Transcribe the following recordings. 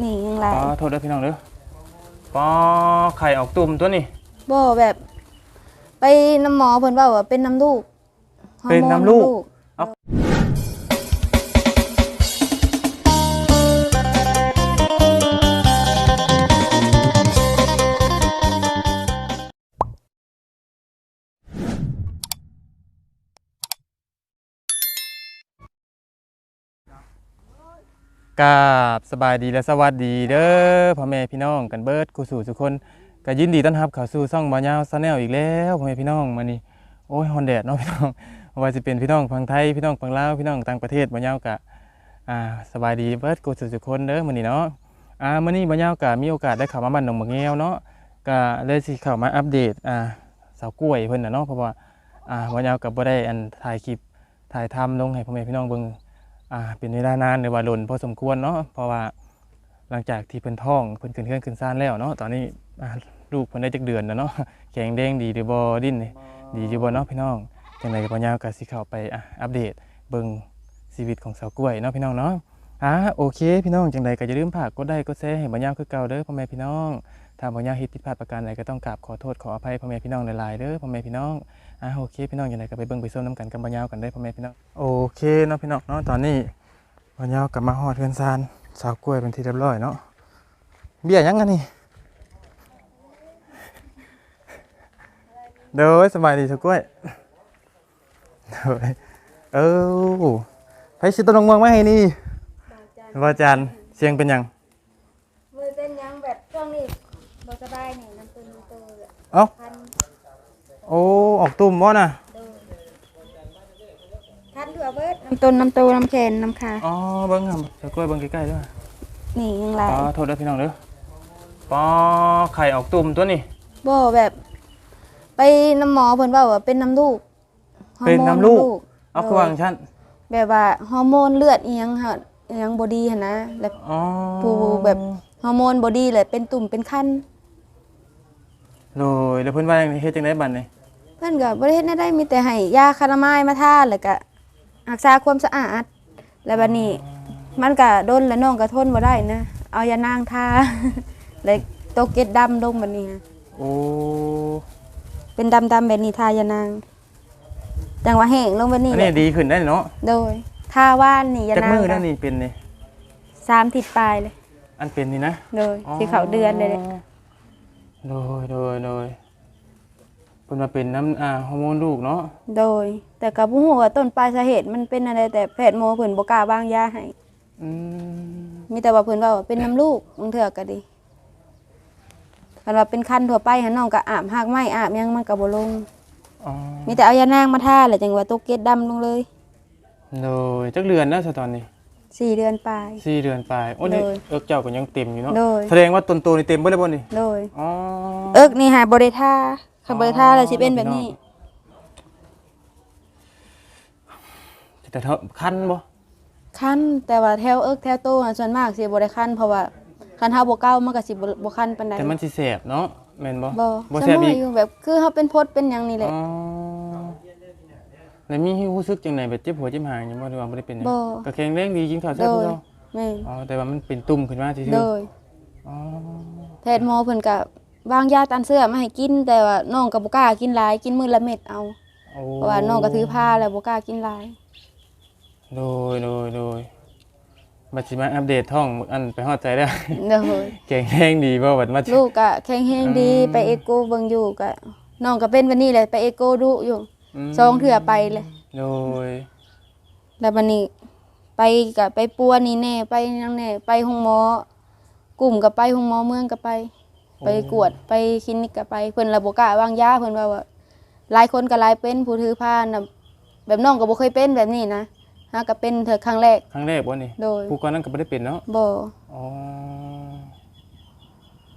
นี่ยังหลายปอโทษเด้อพี่น้องเด้อปอไข่ออกตุ่มตัวนี้บ่แบบ ไปน้ำหมอเพิ่นเว้าว่าเป็นน้ำลูกฮอร์เป็นโมน้ำลูกกรา บสบายดีและสวัสดีเด้อพ่อแม่พี่น้องกันเบิดกูสู่ทุกคนก็ยินดีต้อนรับเข้าสู่ช่องบ่าวยาวซาแนลอีกแล้วพ่อแม่พี่น้องมื้อนี้โอ้ยฮอนแดดเนาะพี่น้องว่าจะเป็นพี่น้องฝั่งไทยพี่น้องฝั่งลาวพี่น้องต่างประเทศบ่าวยาวก็อ่าสบายดีเบิดกูสู่ทุกคนเด้อมื้อนี้เนาะอ่ามื้อนี้บ่าวยาวก็มีโอกาสได้เข้ามาบ้านหนองบักแงวเนาะก็เลยสิเข้ามาอัปเดตอ่าสาวกล้วยเพิ่นน่ะเนาะเพราะว่าอ่าบ่าวยาวก็บ่ได้อันถ่ายคลิปถ่ายทำลงให้พ่อแม่พี่น้องเบิ่ง อ่าเป็นเวลานานหรือว่าหล่นพอสมควรเนาะเพราะว่าหลังจากที่เพิ่นท้องเพิ่นขึ้นเครื่องขึ้นซ่านแล้วเนาะตอนนี้อ่าลูกเพิ่นได้จักเดือนแล้วเนาะแข็งแดงดีหรือบ่ดิ้นดีอยู่บ่เนาะพี่น้องจังไดก็บ่ยาวก็สิเข้าไปอะอัปเดตเบิ่งชีวิตของสาวกล้วยเนาะพี่น้องเนาะอ่าโอเค พี่น้องจังไดก็อย่าลืมฝากกดไลค์กดแชร์ให้บ่ยาวคือเก่าเด้อพ่อแม่พี่น้องถ้าบ่ยาวเฮ็ดผิดพลาดประการใดก็ต้องกราบขอโทษขออภัยพ่อแม่พี่น้องหลายๆเด้อพ่อแม่พี่น้อง อ่าโอเคพี่น้องจังไดก็ไปเบิ่งไปส้มน้ำกันกับบ่ยาวกันได้อพ่อแม่พี่น้องโอเคเนาะพี่น้องเนาะตอนนี้วันยาวกลับมาหอดเพื่อนซานสาวกล้วยเป็นที่เรียบร้อยเนาะเบี้ยยังไงนี่เด้อสบายดีสาวกล้วยเด้อเออไปสิตวลงเมืองมาให้นี่ว่าจันเสียงเป็นหยังมือเป็นยังแบบช่วงนี้บ่สบายนี่น้ำตัวน้ำตัวเอ้าคัน โอ้ ออกตุ่มบ่น่ะโดนคันถั่วเบิดน้ำต้นน้ำตัวน้ำแขนน้ำขาอ๋อ เบิ้งครับสาวกล้วยเบิ้งใกล้ๆด้วยนี่ยังหลายปอโทษเด้อพี่น้องเด้อปอไข่ออกตุ่มตัวนี้ บ่แบบ ไปน้ำหมอเพิ่นเว้าว่าเป็นน้ำลูกฮอร์เป็นโมน้ำลูก เอาโดคือวางชั้นแบบว่าฮอร์โมนเลือดอีหยังค่ะอีหยังบ่ดีหั่นนะแล้วอ๋อผู้แบบฮอร์โมนบ่ดีเลยเป็นตุ่มเป็นคัน โดยแล้วเพิ่นว่าจังไดเฮ็ดจังไดบัดนี้เพิ่นก็บ่ได้เฮ็ดแนวใดมีแต่ให้ยาคาราไมายมาทาแล้วก็รักษาความสะอาด แล้วบัดนี้ มันก็โดนแล้วน้องก็ทนบ่ได้นะ เอายานางทา เลยตกเกล็ดดำลงบัดนี้ฮะโอ้เป็นดำๆแบบนี้ทายานางจังว่าแห้งลงบัดนี้อันแหนี้ละดีขึ้นได้เนาะโดยทาว่านนี่ยาจักนางมือนั่นนี่เป็นนี่สามทิศปลายเลย อันเป็นนี่นะ โดยสิเข้าเดือนเลยเนี่ย โดยโดยโดยเพิ่นมาเป็นน้ำอ่าฮอร์โมนลูกเนาะโดย แต่กับผู้หัวาต้นปลายสาเหตุมันเป็นอะไรแต่แพทย์หมอเพิ่นบ่กล้าวางยาให้อืมมีแต่ว่าเพิ่นว่าเป็นน้ำลูกบางเถื่อก็ดีคันว่าเป็นคันทั่วไปหันน้องก็อาบหากไม้อาบหยังมันก็บ่ลง อ๋อมีแต่เอายานางมาทาแหละจังว่าตกเกล็ดดำลงเลยโดยจักเดือนแล้วซะตอนนี้สี่เดือนปลาย สี่เดือนปลายโอ้นี่โดยเอิกเจ้าก็ยังเต็มอยู่เนาะโดย แสดงว่าต้นโตนี่เต็มเบ่ได้บ่นี่โดย อ๋อเอิกนี่หาบ่ได้ทา คันบ่ได้ทาแล้วสิเป็นแบบนี้แต่เถอะคันบ่คันแต่ว่าแถวเอิกแถวโตน่ะส่วนมากสิบ่ได้คันเพราะว่าคันเฮาบ่เก่ามันก็สิบ่บ่คันปานใดแต่มันสิแสบเนาะแม่นบ่บ่บ่สแสบมอีอกอยู่แบบคือเฮาเป็นพดเป็นหยังนี่แหละอ๋อแล้วมีรู้สึกจังไดแบบเจ็บหัวเจ็บหางยังบ่หรือว่าบ่ได้เป็นหยังบ่ก็แข็งแรงดีกินข้าวโดแซ่บคือยเก่าแม่นอ๋อแต่ว่ามันเป็นตุ่มขึ้นมาซื่อโดยๆอ๋อแพทย์หมอเพิ่นก็ วางยาต้านเสื้อมาให้กิน แต่ว่าน้องก็บ่กล้ากินหลายกินมื้อละเม็ดเอาโอ้เพราะว่าน้องก็ถือผ้าแล้วบ่กล้ากินหลายโดยโดยโดยบัดสิมาอัปเดตท่องอันไปฮอดใจแล้ว เด้อเก่งแรงดีบ่บัดมา ลูกก็แข็งแรงดีอืม ไปเอโกเบิ่งอยู่ก็น้องก็เป็นวันนี้แหละไปเอโกดุอยู่มสองเทื่อไปเลยโดยแล้วบัดนี้ไปก็ไปปัวนี่แน่ไปนั่งแน่ไปห้องหมอกลุ่มก็ไปห้องหมอเมืองก็ไป ไปกวดไปคลินิกก็ไปเพิ่นระบบกล้าวางยาเพิ่นว่าว่าหลายคนก็หลายเป็นผู้ถือผ้าน่ะแบบน้องก็บ่เคยเป็นแบบนี้นะฮะก็เป็นเธอครั้งแรก ครั้งแรกบ่นี่โดย ผู้ก่อนนั้นก็บ่ได้เป็นเนาะบ่อ๋อ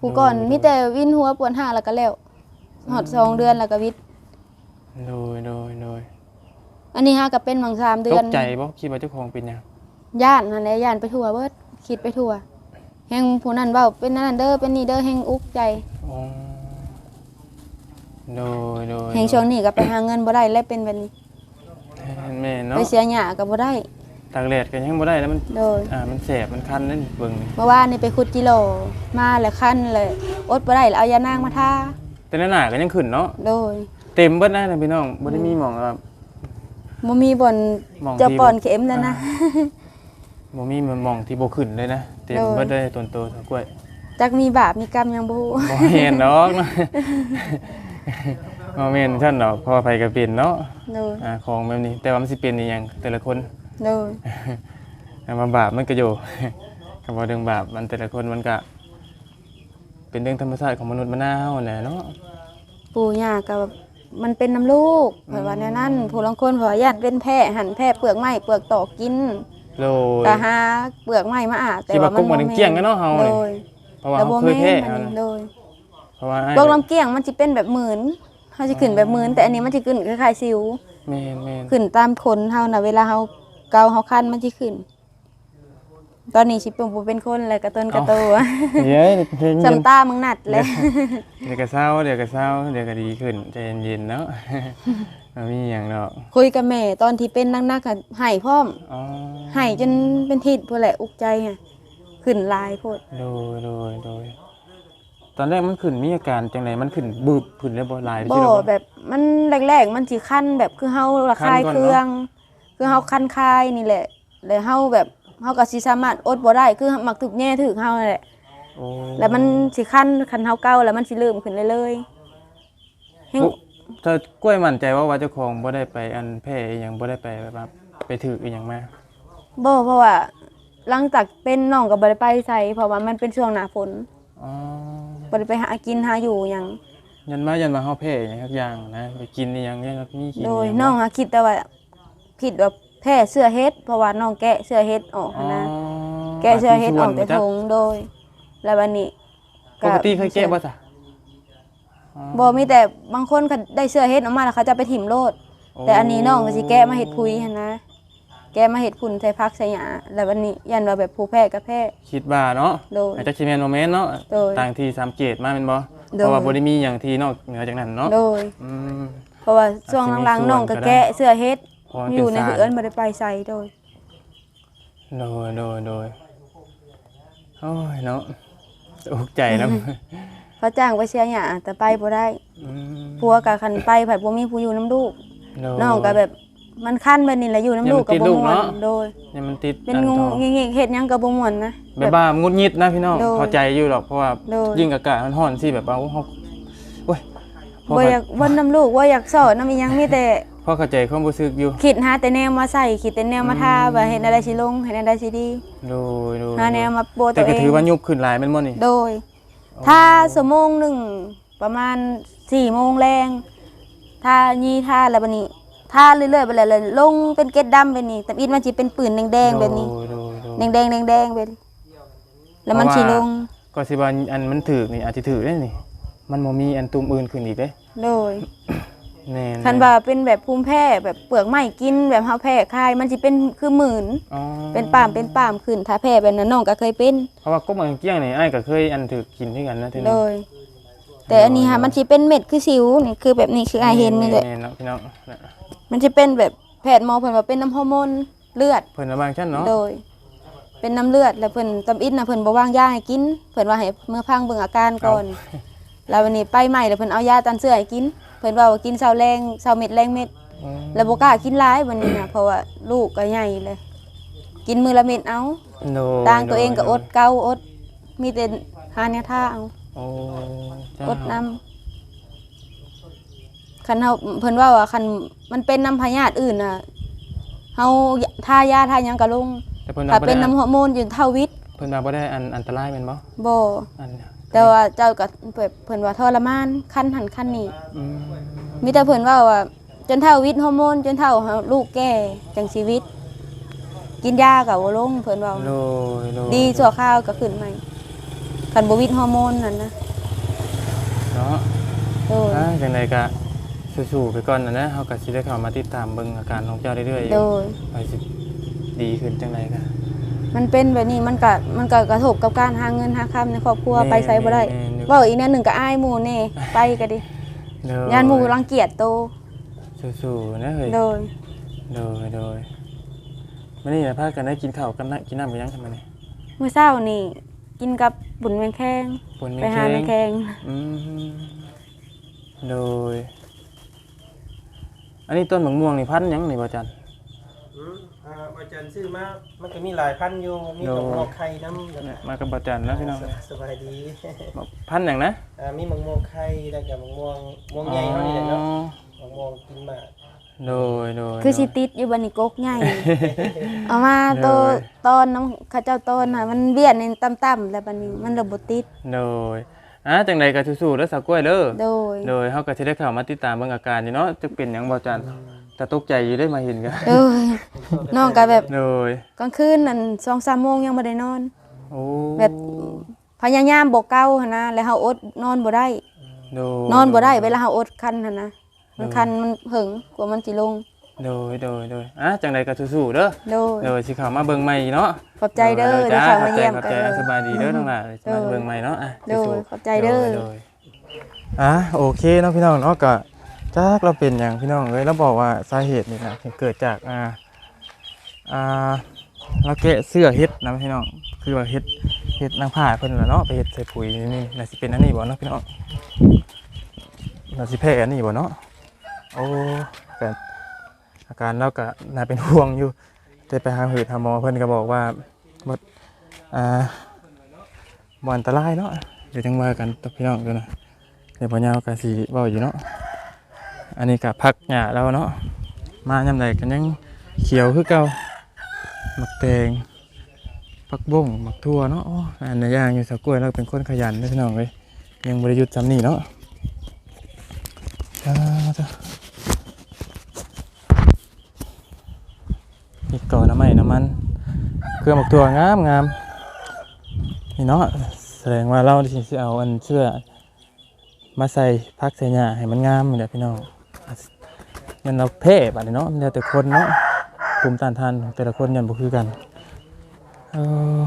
ผู้ก่อนโดยมีแต่วินหัวปวดหางแล้วก็แล้วหอดสองเดือนแล้วก็วิทย์โดยโดยโดยอันนี้ฮะก็เป็นบางสามเดืตอนกใจบ่คิดว่าเจ้าของเป็นหยังย่านนั่นแหละย่านไปทั่วเบิดคิดไปทั่ว แฮงผู้นั้นเว้าเป็นนั่นเด้อเป็นนี่เด้อแฮงอุกใจอ๋อโดยโดยแฮงช่วงนี้ก็ไปหาเงินบ่ได้และเป็นแบบนี้แม่เนาะไปเสียหญ้าก็บ่ได้ตากแดดก็ยังบ่ได้แล้วมันโดยอ่ามันแสบมันคันนั่นเบิ่งนี่เมื่อวานนี่ไปขุดกิโลมาแล้วคันเลยอดบ่ได้แล้วเอายานางมาทาแต่หน้าก็ยังขึ้นเนาะโดยเต็มเบิดนะนะพี่น้องบ่ได้มีหม่องว่าบ่มีบ่อนหม่องเจะที่ปอนเข็มนั่นนะ บ่มีหม่องที่บ่ขึ้นเลยนะเต็มโดยเบิดเลยต้นโตต้นกล้วยจักมีบาปมีกรรมยังบ่ฮู้บ่เห็นดอกนะบ่แม่นซั่นดอกพอไปก็เป็นเนาะโดยอ่าของแบบนี้ แต่ว่ามันสิเป็นอีหยังแต่ละคนโดยแต่ว่าบาปมันก็อยู่ก็บ่เรื่องบาปมันแต่ละคนมันก็เป็นเรื่องธรรมชาติของมนุษย์มะนาวแหละเนาะปู่ย่าก็แบบมันเป็นน้ำลูกเพิ่นว่าแนวนั้นผู้ลางคนเพิ่นว่าญาติเป็นแพ้หั่นแพ้เปลือกไม้เปลือกตอกกิน โลยก็หาเปลือกไม้มาอาบแต่สิว่าว่ามันกุ๊กมันเกลี้ยงกันเนาะเฮานี่โดยเพราะว่าแต่เขาบ่เคยแม่แพ้นอันเอานี้นะโดยเพราะว่าไอ้พวกลำเกี้ยงมันสิเป็นแบบหมื่นเฮาสิขึ้นแบบหมื่นแต่อันนี้มันสิขึ้นคล้ายๆสิว แม่นแม่นขึ้นตามขนเฮาน่ะเวลาเฮาเกาเฮาคันมันสิขึ้น ตอนนี้สิเป็นบ่เป็นคนแล้วกระต้นกระโตเดี๋ยวเย็นจำตามึงนัดเลย เดี๋ยวก็เศร้าเดี๋ยวก็เศร้าเดี๋ยวก็ดีขึ้นใจเย็นๆเนาะ บ่มีหยังดอกคุยกับแม่ตอนที่เป็นนักๆก็ให้พร้อมอ๋อให้จนเป็นทิศพุ่นแหละอุกใจไงขึ้นลายโพดโดยโดยโดยตอนแรกมันขึ้นมีอาการจังไดมันขึ้นบึบขึ้นแล้วบ่หลายบ่ที่เราแบบ มันแรกๆ มันสิคันแบบคือเฮาระคายคันก่อนเนอะเครื่อง คือเฮาคันคายนี่แหละแล้วเฮาแบบเฮาก็สิสามารถอดบ่ได้คือมักถึกแย่ถึกเฮานั่นแหละโอ้แล้วมันสิคันคันเฮาเก่าแล้วมันสิเริ่มขึ้นเรื่อยๆแฮงปุ๊ ถ้ากล้วยมั่นใจว่าว่าเจ้าของบ่ได้ไปอันแพ้อีหยังบ่ได้ไปแบบว่าไปถืออีหยังมาบ่เพราะว่าหลังจากเป็นน้องก็บ่ได้ไปไสเพราะว่ามันเป็นช่วงหน้าฝนอ๋อบ่ได้ไปหากินหาอยู่หยังยันมายันมาเฮาแพ้อีหยังสักอย่างนะไปกินอีหยังเนี่ยครับมีกินโดยหยังน้องอะคิดแต่ว่าคิดว่าแพ้เสื้อเฮ็ด เพราะว่าน้องแกะเสื้อเฮ็ดออกอ๋อนะแกะเสื้อเฮ็ดออกแต่ปาทงโดย แล้ววันนี้ปกติเคยแกะบ่ซะอ๋อ บ่มีแต่บางคนเขาได้เสื้อเฮ็ดออกมาแล้วเขาจะไปถิ่มโลด แต่อันนี้น้องก็สิแกะมาเฮ็ดพุยหั่นนะ แกะมาเฮ็ดพุ่นใส่ผักใส่หญ้าแล้ววันนี้ยันว่าแบบผู้แพ้ก็แพ้ คิดว่าเนาะโดยอาจจะคิดแม่นบ่แม่นเนาะโดยต่างที่สังเกตมาแม่นบ่โดย เพราะว่าบ่ได้มีหยังที่นอกเหนือจากนั้นเนาะโดย อืม เพราะว่าช่วงหลังๆน้องก็แกะเสื้อเฮ็ดเพราะมันอเป็นยู่ในสารเฮือนบ่ได้ไปใส่โดย โดยโดยโดยโอ้ยเนาะอุกใจนะ เขาจ้างไปเสียหญ้าแต่ไปบ่ได้อืมผัวก็คันไปไผบ่มีผู้อยู่นํลูกโดย น้องก็แบบมันคันแบบนี้แหละอยู่น้ำลูกกับยังติดบ่ลูกม่วนเนาะโดย เนี่ยมันติดเป็นอังูทองงิกๆเฮ็ดหยังกับบ่ม่วนนะ แบบว่างุดงิดนะพี่น้องโดยเข้าใจอยู่หรอกเพราะว่าโดยยิ่งอากาศมันร้อนสิแบบว่าเฮาโอ้ยพอบ่อยากบ่น้ำลูกบ่อยากสอนน้ำอีหยังมีแต่ พอเข้าใจความรู้สึกอยู่คิดหาแต่แนวมาใส่คิดแต่แนวมาทาว่าเฮ็ดอะไรสิลงเฮ็ดอะไรสิดี โดยโดยหาแนวมาโปรแต่ตัวก็เองถือว่ายุบขึ้นหลายแม่นบ่นี่โดย ถ้าชั่วโมงหนึงประมาณ4โมงแรงถ้ายี่ท่าแล้วบัดนี้ท่าเรื่อยๆไปเลยๆลงเป็นเกล็ดดำไปนี่แต่อีกมันสิเป็นปืนแดงๆแบบนี้โดยโดยโดย แดงๆแดงๆไปแล้วมันสิลงก็สิว่าอันมันถือนี่อาจจะถือได้นี่ มันบ่มีอันตุ่มอื่นขึ้นอีกเด้ โดย แน่ๆคันว่าเป็นแบบภูมิแพ้แบบเปลือกไม้กินแบบเฮาแพ้คายมันสิเป็นคือหมื่นอ๋อเป็นปามเป็นปามขึ้น ถ้าแพ้แบบนั้นน้องก็เคยเป็นเพราะว่ากบมันเกี้ยงนี่อ้ายก็เคยอันถือกินด้วยกันนะทีเลนี้ยแต่อันนี้ค่ะมันสิเป็นเม็ดคือสิวนี่คือแบบนี้คืออายเห็นนี่แหละแๆเนาะพี่น้องนะมันสิเป็นแบบแพทย์หมอเพิ่นว่าเป็นน้ำฮอร์โมนเลือด เพิ่นระบางชั้นเนาะโดย เป็นน้ำเลือดแล้วเพิ่นตำอิดน่ะเพิ่นบ่วางยาให้กินเพิ่นว่าให้เมื่อพังเบิ่งอาการก่อน แล้ววันนี้ไปใหม่แล้วเพิ่นเอายาตันเสื้อให้กินเพิ่นว่าว่ากินเช้าแรงเช้าเม็ดแรงเม็ดอืมแล้วบกล้ากินร้ายวันนี้นะเพราะว่าลูกก็ใหญ่เลย กินมือละเม็ดเอาโดยต่างตัวเองก็อดเกาอด มีแต่หาแนวท่าเอาโอ้เจ้าอดน้ำคันเฮาเพิ่นว่าว่าคันมันเป็นน้ำพยาธิอื่นน่ะเฮาทายาทาหยังก็ลงแต่เพิ่นถ้าว่าบ่เป็นได้น้ำฮอร์โมนอยู่เท่าวิทย์เพิ่นว่าบ่ได้อันอันตรายแม่นบ่บ่อัน แต่ว่าเจ้าก็แบบเพิ่นว่าทรมานคันหันคันนี้อืมมีแต่เพิ่นว่าว่าจนเท่าวิทย์ฮอร์โมนจนเท่าลูกแก่จังชีวิต กินยาก็บ่ลงเพิ่นว่าโดยโดยดีชั่วข้าวก็ขึ้นใหม่คันบวิดฮอร์โมนนั่นนะเนาะโดยอ่าจังไดก็สู้ๆไปก่อนนะนะเฮาก็สิได้เข้ามาติดตามเบิ่งอาการของเจ้าเรื่อยๆโดยไปสิดีขึ้นจังไดก็ มันเป็นแบบนี้มันก็มันก็กระทบกับการหาเงินหาคำในครอบครัวแม่ไปใช้บ่ได้แม่แม่ เว่าอีกแนวหนึ่งก็อายหมู่แน่ไปก็ดิโดยยานหมู่รังเกียจโตสู้ๆนะเฮ้ยโดยโดยโดยมื้อนี้น่ะพากันได้กินข้าวกันนะกินน้ำกันยังซั่นมื้อนี้มื้อเช้านี่ กินกับบุญแมงแข้งปนมีไปหาแมงแข้งอืมโดย อันนี้ต้นมะม่วงนี่พันธุ์หยังนี่บ่จัน อืมอ่าอาจารย์ซื้อมามันก็มีหลายพันธุ์อยู่มีมะม่วงไข่น้ำแล้วเนี่ยมากับบ่จันนะพี่น้องสสบายดีพันธุ์หยังนะอ่ามีมะม่วงไข่แล้วก็มะม่วงม่วงใหญ่เท่านี้แหละเนาะมะม่วงกินหมากโดยโดยคือสิติดอยู่บัดนี้กกใหญ่ เอามาโตเลยตอนน้ำเขาเจ้าต้นน่ะมันเบี้ยนในต่ำๆแล้วบัดนี้มันระบบติดโดยอะจังใดก็สู้ๆเด้อสาวกล้วยเด้อโดย โดยเฮาก็สิได้เข้ามาติดตามเบิ่งอาการอยู่เนาะจะเป็นหยังบ่จัน แต่ตกใจอยู่ได้มาเห็นกันโดยน้องก็แบบโดยกลางคืนนั่น2-3โมงยังบ่ได้นอนโอ้แบบพยายามบ่เก่าหั่นนะแล้วเฮาอดนอนบ่ได้โดยนอนบ่ได้เวลาเฮาอดคันหั่นนะมันคันมันหึงกว่ามันสิลงโดยโดยโดยอะจังใดก็สู้ๆเด้อโดยโดยสิเข้ามาเบิ่งใหม่เนาะขอบใจเด้อโดที่จ้เข้ามาเยี่ยมขอบกันใจเด้ขอบใจสอบายดีเด้อน้องหล่ะสิมาโดยเบิ่งใหม่เนาะอะโดยสู้ๆขอบใจเด้อโยอะโอเคเนาะพี่น้องเนาะก็ จักเราเป็นอย่างพี่น้องเลยเราบอกว่าสาเหตุนี่นะเกิดจากอ่าอ่าเราแกะเสื้อเฮ็ดนะพี่น้องคือว่าเฮ็ดเฮ็ดนางผ้าเพิ่นละเนาะไปเฮ็ดใส่ปุ๋ยนี่น่าสิเป็นอันนี้บ่เนาะพี่น้องน่าสิแพ้อันนี้บ่เนาะโอ้แต่อาการเราก็น่าเป็นห่วงอยู่แต่ไปหาหืดหาหมอเพิ่นก็บอกว่าบ่อ่าบ่อันตรายเนาะเดี๋ยวจังว่ากันต่อพี่น้องดูนะเดี๋ยวพ่อยาวกะสีเบาอยู่เนาะ อันนี้กะพักหญ้าแล้วเนาะมายามใดกันยังเขียวคือเก่าหมักแตงผักบ้งหมักทั่วเนาะอันนี้ย่างอยู่สะกล้วยเราเป็นคนขยันเด้อพี่น้องเลยยังบริยุทธ์จำนี่เนาะอีก่อน้ำมันน้ำมันเครื่องหมักทั่วงามงามนี่เนาะแสดงว่าเราสิเอาอันเชื่อมาใส่พักใส่หญ้าให้มันงามนี่แหละพี่น้อง มันเราเพ่บัดนี้เนาะแล้วแต่คนเนาะภูมิต้านทานของแต่ละคนยันบ่คือกันเออ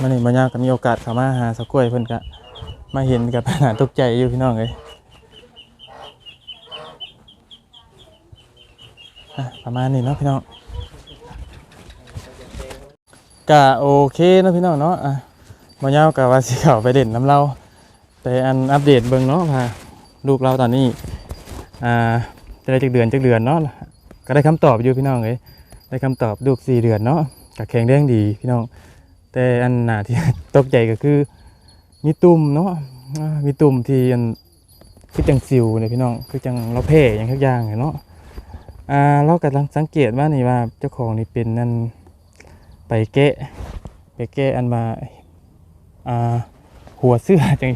มันนี่บรรยากก็มีโอกาสเข้ามาหาสะกล้วยเพิ่นก็มาเห็นกับหาตกใจอยู่พี่น้องเลยอะประมาณนี้เนาะพี่น้องก็โอเคเนาะพี่น้องเนาะอะ มาเย้ากับว่าสิเขาไปเด่นน้ำเราไปอันอัปเดตเบิ่งเนาะพาลูกเราตอนนี้อ่าจะได้จักเดือนจักเดือนเนาะก็ได้คำตอบอยู่พี่น้องเลยได้คำตอบลูกสี่เดือนเนาะกับแข็งแรงดีพี่น้อง แต่อันหนาที่ตกใจก็คือมีตุ่มเนาะมีตุ่มที่อันคือจังสิวเนี่ยพี่น้องคือจังเราแพ้อย่างทุกอย่างเนี่ยเนาะอ่าเรากำลังสังเกตว่านี่ว่าเจ้าของนี่เป็นนั่นไปแกะไปแกะอันมา อ่าหัวเสื้อจัง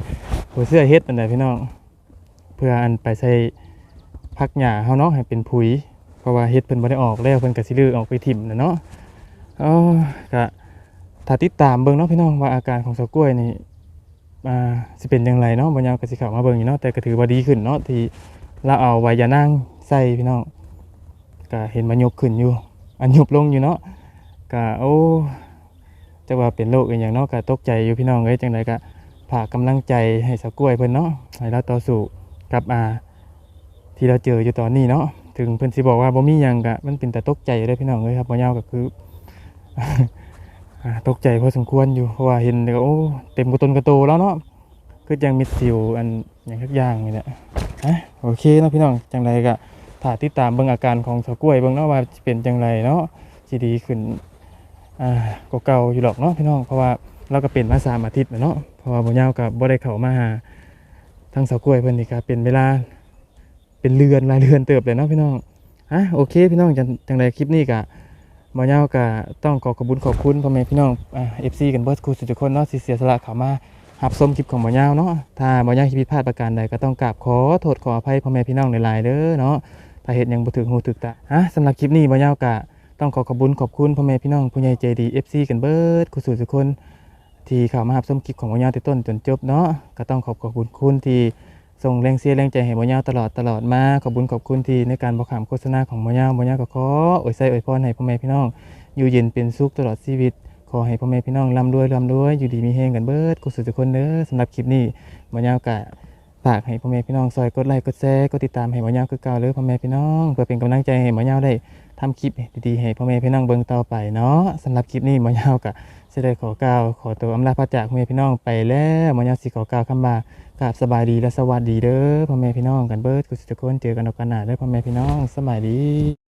หัวเสื้อเฮ็ดอันไหนพี่น้องเพื่ออันไปใส่พักหญ้าเฮาเนาะให้เป็นปุ๋ยเพราะว่าเฮ็ดเพิ่นบ่ได้ออกแล้วเพิ่นก็สิลือออกไปถิ่มน่ะเนาะอ๋อก็ถ้าติดตามเบิ่งเนาะพี่น้องว่าอาการของสาวกล้วยนี่อ่าสิเป็นจังไรเนาะบ่ยาวก็สิเข้ามาเบิ่งอยู่เนาะแต่ก็ถือว่าดีขึ้นเนาะที่เราเอาไวยานั่งใส่พี่น้องก็เห็นมันยกขึ้นอยู่ อันยุบลงอยู่เนาะก็โอ้ จะว่าเป็นโรคอีกอย่างเนาะก็ตกใจอยู่พี่น้องเอ้ยจังไดก็ฝากกำลังใจให้สาวกล้วยเพิ่นเนาะให้เราต่อสู้กับอ่าที่เราเจออยู่ตอนนี้เนาะถึงเพิ่นสิบอกว่าบ่มีหยังก็มันเป็นแต่ตกใจเด้พี่น้องเอ้ยครับบ่ยาวก็คือตกใจพอสมควรอยู่เพราะว่าเห็นแล้วก็โอ้เต็มกระต้นกระโตแล้วเนาะคือยังมีสิวอันอย่างทุกอย่างนี่แหละฮะโอเคเนาะพี่น้องจังไดก็ถ้าติดตามเบิ่งอาการของสาวกล้วยเบิ่งเนาะว่าเป็นจังไรเนาะสิดีขึ้น อ่ากว่าเก่าอยู่หรอกเนาะพี่น้องเพราะว่าเราก็เป็นมาสามอาทิตย์แล้วเนาะเพราะว่าบ่ยาวกับบ่ได้เข้ามาหาทั้งสาวกล้วยเพิ่นนี่ก็เป็นเวลาเป็นเรือนหลายเรือนเติบเลยเนาะพี่น้องอะโอเคพี่น้องจังจังใดคลิปนี้ก็บ่ยาวก็ต้องขอขอบคุญขอบคุณพ่อแม่พี่น้องอ่า FC กันเบิดคู่ทุกคนเนาะที่เสียสละเข้ามารับชมคลิปของบ่ยาวเนาะถ้าบ่ยาวคิดผิดพลาดประการใดก็ต้องกราบขอโทษขออภัยพ่อแม่พี่น้องหลายๆเด้อเนาะถ้าเฮ็ดหยังบ่ถึงหูถึกตาอะสำหรับคลิปนี้บ่ยาวก็ ต้องขอขอบคุญขอบคุณพ่อแม่พี่น้องผู้ใหญ่ใจดี FC กันเบิดคุณสู่ทุกคน ที่เข้ามารับชมคลิปของบ่ยาต่ต้นจนจบเนาะก็ต้องขอบขอบคุณคุณที่ส่งแรงเชียแรงใจให้บ่ยาวตลอดตลอดมาขอบคุณขอบคุณที่ในการบอกขามโฆษณาของบ่ยาวบ่ยาวก็ขออวยใส่อวยพรให้พ่อแม่พี่น้อง อยู่เย็นเป็นสุขตลอดชีวิต ขอให้พ่อแม่พี่น้องร่ำรวยร่ำรวยอยู่ดีมีแฮงกันเบิดคุณสู่ทุกคนเด้อสำหรับคลิปนี้บ่ยาวก็ลฝากให้พ่อแม่พี่น้องซอยกดไลค์กดแชร์กดติดตามให้บ่ยาวคือเก่าเด้อพ่อแม่พี่น้อง เพื่อเป็นกำลังใจให้บ่ยาวได้ ทำคลิปดีๆให้พ่อแม่พี่น้องเบิ่งต่อไปเนาะสำหรับคลิปนี้มอยาวก็สิได้ขอกล่าวขอตัวอำลาพระจากพ่อแม่พี่น้องไปแล้วมอยาวสิขอกล่าวคำว่ากราบสบายดีและสวัสดีเด้อพ่อแม่พี่น้องกันเบิดกุศลทุกคนเจอกันโอกาสหน้าเด้อพ่อแม่พี่น้องสบายดี